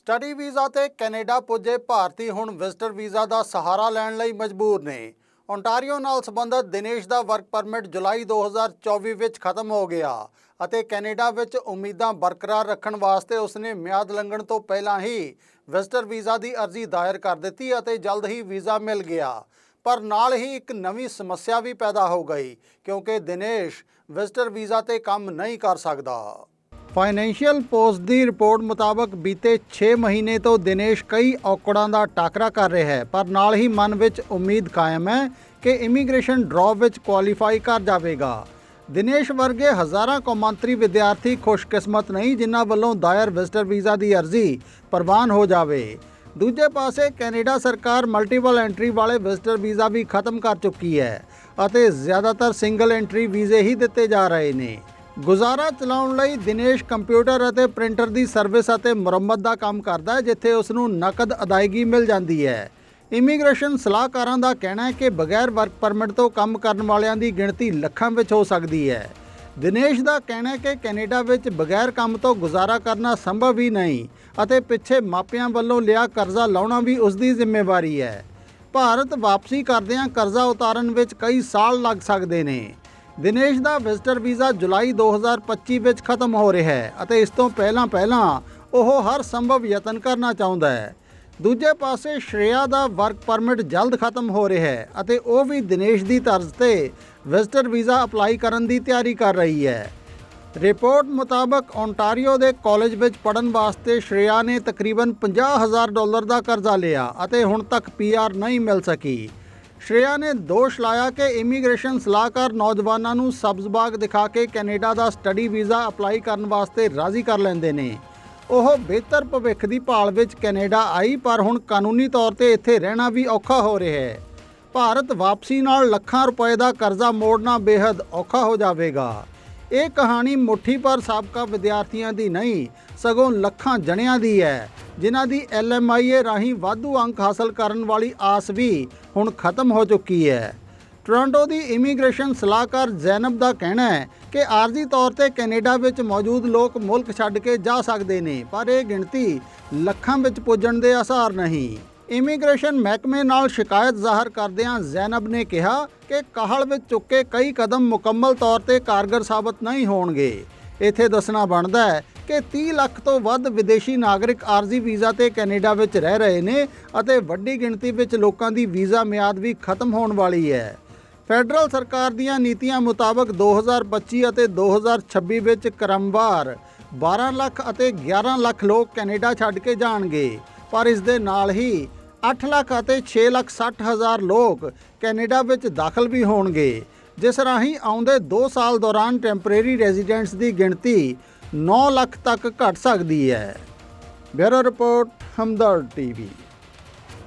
Study visa ਤੇ Canada ਪੁੱਜੇ ਭਾਰਤੀ ਹੁਣ ਵਿਜ਼ਟਰ ਵੀਜ਼ਾ ਦਾ ਸਹਾਰਾ ਲੈਣ ਲਈ ਮਜਬੂਰ ਨੇ। ਓਨਟਾਰੀਓ ਨਾਲ ਸੰਬੰਧਿਤ ਦਿਨੇਸ਼ ਦਾ ਵਰਕ ਪਰਮਿਟ ਜੁਲਾਈ 2024 ਵਿੱਚ ਖਤਮ ਹੋ ਗਿਆ ਅਤੇ ਕੈਨੇਡਾ ਵਿੱਚ ਉਮੀਦਾਂ ਬਰਕਰਾਰ ਰੱਖਣ ਵਾਸਤੇ ਉਸਨੇ ਮਿਆਦ ਲੰਘਣ ਤੋਂ ਪਹਿਲਾਂ ਹੀ ਵਿਜ਼ਟਰ ਵੀਜ਼ਾ ਦੀ ਅਰਜ਼ੀ ਦਾਇਰ ਕਰ ਦਿੱਤੀ ਅਤੇ ਜਲਦ ਹੀ ਵੀਜ਼ਾ ਮਿਲ ਗਿਆ। ਪਰ ਨਾਲ ਹੀ ਇੱਕ ਨਵੀਂ ਸਮੱਸਿਆ ਵੀ ਪੈਦਾ ਹੋ ਗਈ ਕਿਉਂਕਿ ਦਿਨੇਸ਼ ਵਿਜ਼ਟਰ ਵੀਜ਼ਾ ਤੇ ਕੰਮ ਨਹੀਂ ਕਰ ਸਕਦਾ। ਫਾਈਨੈਂਸ਼ੀਅਲ ਪੋਸਟ ਦੀ ਰਿਪੋਰਟ ਮੁਤਾਬਕ ਬੀਤੇ 6 ਮਹੀਨੇ ਤੋਂ ਦਿਨੇਸ਼ ਕਈ ਔਕੜਾਂ ਦਾ ਟਾਕਰਾ ਕਰ ਰਿਹਾ ਹੈ, ਪਰ ਨਾਲ ਹੀ ਮਨ ਵਿੱਚ ਉਮੀਦ ਕਾਇਮ ਹੈ ਕਿ ਇਮੀਗ੍ਰੇਸ਼ਨ ਡਰਾਪ ਵਿੱਚ ਕੁਆਲੀਫਾਈ ਕਰ ਜਾਵੇਗਾ। ਦਿਨੇਸ਼ ਵਰਗੇ ਹਜ਼ਾਰਾਂ ਕੌਮਾਂਤਰੀ ਵਿਦਿਆਰਥੀ ਖੁਸ਼ਕਿਸਮਤ ਨਹੀਂ, ਜਿਨ੍ਹਾਂ ਵੱਲੋਂ ਦਾਇਰ ਵਿਜ਼ਟਰ ਵੀਜ਼ਾ ਦੀ ਅਰਜ਼ੀ ਪ੍ਰਵਾਨ ਹੋ ਜਾਵੇ। ਦੂਜੇ ਪਾਸੇ ਕੈਨੇਡਾ ਸਰਕਾਰ ਮਲਟੀਪਲ ਐਂਟਰੀ ਵਾਲੇ ਵਿਜ਼ਟਰ ਵੀਜ਼ਾ ਵੀ ਖਤਮ ਕਰ ਚੁੱਕੀ ਹੈ ਅਤੇ ਜ਼ਿਆਦਾਤਰ ਸਿੰਗਲ ਐਂਟਰੀ ਵੀਜ਼ੇ ਹੀ ਦਿੱਤੇ ਜਾ ਰਹੇ ਨੇ। ਗੁਜ਼ਾਰਾ ਚਲਾਉਣ ਲਈ ਦਿਨੇਸ਼ ਕੰਪਿਊਟਰ ਅਤੇ ਪ੍ਰਿੰਟਰ ਦੀ ਸਰਵਿਸ ਅਤੇ ਮੁਰੰਮਤ ਦਾ ਕੰਮ ਕਰਦਾ ਹੈ, ਜਿੱਥੇ ਉਸ ਨੂੰ ਨਕਦ ਅਦਾਇਗੀ ਮਿਲ ਜਾਂਦੀ ਹੈ। ਇਮੀਗ੍ਰੇਸ਼ਨ ਸਲਾਹਕਾਰਾਂ ਦਾ ਕਹਿਣਾ ਹੈ ਕਿ ਬਗੈਰ ਵਰਕ ਪਰਮਿਟ ਤੋਂ ਕੰਮ ਕਰਨ ਵਾਲਿਆਂ ਦੀ ਗਿਣਤੀ ਲੱਖਾਂ ਵਿੱਚ ਹੋ ਸਕਦੀ ਹੈ। ਦਿਨੇਸ਼ ਦਾ ਕਹਿਣਾ ਹੈ ਕਿ ਕੈਨੇਡਾ ਵਿੱਚ ਬਗੈਰ ਕੰਮ ਤੋਂ ਗੁਜ਼ਾਰਾ ਕਰਨਾ ਸੰਭਵ ਹੀ ਨਹੀਂ ਅਤੇ ਪਿੱਛੇ ਮਾਪਿਆਂ ਵੱਲੋਂ ਲਿਆ ਕਰਜ਼ਾ ਲਾਉਣਾ ਵੀ ਉਸ ਦੀ ਜ਼ਿੰਮੇਵਾਰੀ ਹੈ। ਭਾਰਤ ਵਾਪਸੀ ਕਰਦਿਆਂ ਕਰਜ਼ਾ ਉਤਾਰਨ ਵਿੱਚ ਕਈ ਸਾਲ ਲੱਗ ਸਕਦੇ ਨੇ। ਦਿਨੇਸ਼ ਦਾ ਵਿਜ਼ਟਰ ਵੀਜ਼ਾ ਜੁਲਾਈ 2025 ਵਿੱਚ ਖਤਮ ਹੋ ਰਿਹਾ ਹੈ ਅਤੇ ਇਸ ਤੋਂ ਪਹਿਲਾਂ ਪਹਿਲਾਂ ਉਹ ਹਰ ਸੰਭਵ ਯਤਨ ਕਰਨਾ ਚਾਹੁੰਦਾ ਹੈ। ਦੂਜੇ ਪਾਸੇ ਸ਼੍ਰੇਆ ਦਾ ਵਰਕ ਪਰਮਿਟ ਜਲਦ ਖਤਮ ਹੋ ਰਿਹਾ ਹੈ ਅਤੇ ਉਹ ਵੀ ਦਿਨੇਸ਼ ਦੀ ਤਰਜ਼ ਤੇ ਵਿਜ਼ਟਰ ਵੀਜ਼ਾ ਅਪਲਾਈ ਕਰਨ ਦੀ ਤਿਆਰੀ ਕਰ ਰਹੀ ਹੈ। ਰਿਪੋਰਟ ਮੁਤਾਬਕ ਓਨਟਾਰੀਓ ਦੇ ਕਾਲਜ ਵਿੱਚ ਪੜਨ ਵਾਸਤੇ ਸ਼੍ਰੇਆ ਨੇ ਤਕਰੀਬਨ 50000 ਡਾਲਰ ਦਾ ਕਰਜ਼ਾ ਲਿਆ ਅਤੇ ਹੁਣ ਤੱਕ ਪੀਆਰ ਨਹੀਂ ਮਿਲ ਸਕੀ। ਸ਼੍ਰੇਆ ਨੇ ਦੋਸ਼ ਲਾਇਆ ਕਿ ਇਮੀਗ੍ਰੇਸ਼ਨ ਸਲਾਹਕਾਰ ਨੌਜਵਾਨਾਂ ਨੂੰ ਸਬਜ਼ ਬਾਗ ਦਿਖਾ ਕੇ ਕੈਨੇਡਾ ਦਾ ਸਟੱਡੀ ਵੀਜ਼ਾ ਅਪਲਾਈ ਕਰਨ ਵਾਸਤੇ ਰਾਜ਼ੀ ਕਰ ਲੈਂਦੇ ਨੇ। ਉਹ ਬਿਹਤਰ ਭਵਿੱਖ ਦੀ ਭਾਲ ਵਿੱਚ ਕੈਨੇਡਾ ਆਈ, ਪਰ ਹੁਣ ਕਾਨੂੰਨੀ ਤੌਰ ਤੇ ਇੱਥੇ ਰਹਿਣਾ ਵੀ ਔਖਾ ਹੋ ਰਿਹਾ ਹੈ। ਭਾਰਤ ਵਾਪਸੀ ਨਾਲ ਲੱਖਾਂ ਰੁਪਏ ਦਾ ਕਰਜ਼ਾ ਮੋੜਨਾ ਬੇहद ਔਖਾ ਹੋ ਜਾਵੇਗਾ। ਇਹ ਕਹਾਣੀ ਮੁੱਠੀ ਪਰ ਸਾਬਕਾ ਵਿਦਿਆਰਥੀਆਂ ਦੀ ਨਹੀਂ, ਸਗੋਂ ਲੱਖਾਂ ਜਣਿਆਂ ਦੀ ਹੈ, ਜਿਨ੍ਹਾਂ ਦੀ ਐਲਐਮਆਈਏ ਰਾਹੀਂ ਵਾਧੂ ਅੰਕ ਹਾਸਲ ਕਰਨ ਵਾਲੀ ਆਸ ਵੀ ਹੁਣ ਖਤਮ ਹੋ ਚੁੱਕੀ ਹੈ। ਟੋਰਾਂਟੋ ਦੀ ਇਮੀਗ੍ਰੇਸ਼ਨ ਸਲਾਹਕਾਰ ਜ਼ੈਨਬ ਦਾ ਕਹਿਣਾ ਹੈ ਕਿ ਆਰਜ਼ੀ ਤੌਰ ਤੇ ਕੈਨੇਡਾ ਵਿੱਚ ਮੌਜੂਦ ਲੋਕ ਮੁਲਕ ਛੱਡ ਕੇ ਜਾ ਸਕਦੇ ਨੇ, ਪਰ ਇਹ ਗਿਣਤੀ ਲੱਖਾਂ ਵਿੱਚ ਪੁੱਜਣ ਦੇ ਆਸਾਰ ਨਹੀਂ। ਇਮੀਗ੍ਰੇਸ਼ਨ ਮਹਿਕਮੇ ਨਾਲ ਸ਼ਿਕਾਇਤ ਜ਼ਾਹਰ ਕਰਦਿਆਂ ਜ਼ੈਨਬ ਨੇ ਕਿਹਾ ਕਿ ਕਾਹਲ ਵਿੱਚ ਚੁੱਕੇ ਕਈ ਕਦਮ ਮੁਕੰਮਲ ਤੌਰ ਤੇ ਕਾਰਗਰ ਸਾਬਤ ਨਹੀਂ ਹੋਣਗੇ। ਇੱਥੇ ਦੱਸਣਾ ਬਣਦਾ ਹੈ ਕਿ 30 ਲੱਖ ਤੋਂ ਵੱਧ ਵਿਦੇਸ਼ੀ ਨਾਗਰਿਕ ਆਰਜ਼ੀ ਵੀਜ਼ਾ ਤੇ ਕੈਨੇਡਾ ਵਿੱਚ ਰਹਿ ਰਹੇ ਨੇ ਅਤੇ ਵੱਡੀ ਗਿਣਤੀ ਵਿੱਚ ਲੋਕਾਂ ਦੀ ਵੀਜ਼ਾ ਮਿਆਦ ਵੀ ਖਤਮ ਹੋਣ ਵਾਲੀ ਹੈ। ਫੈਡਰਲ ਸਰਕਾਰ ਦੀਆਂ ਨੀਤੀਆਂ ਮੁਤਾਬਕ 2025 ਅਤੇ 2026 ਵਿੱਚ ਕਰਮਵਾਰ 12 ਲੱਖ ਅਤੇ 11 ਲੱਖ ਲੋਕ ਕੈਨੇਡਾ ਛੱਡ ਕੇ ਜਾਣਗੇ, ਪਰ ਇਸ ਦੇ ਨਾਲ ਹੀ 8 ਲੱਖ ਅਤੇ 6 ਲੱਖ 60 ਹਜ਼ਾਰ ਲੋਕ ਕੈਨੇਡਾ ਵਿੱਚ ਦਾਖਲ ਵੀ ਹੋਣਗੇ। ਜਿਸ ਰਾਹੀਂ ਆਉਂਦੇ 2 ਸਾਲ ਦੌਰਾਨ ਟੈਂਪਰੇਰੀ ਰੈਜ਼ੀਡੈਂਟਸ ਦੀ ਗਿਣਤੀ 9 ਲੱਖ ਤੱਕ ਘਟ ਸਕਦੀ ਹੈ। Bureau report Hamdard TV.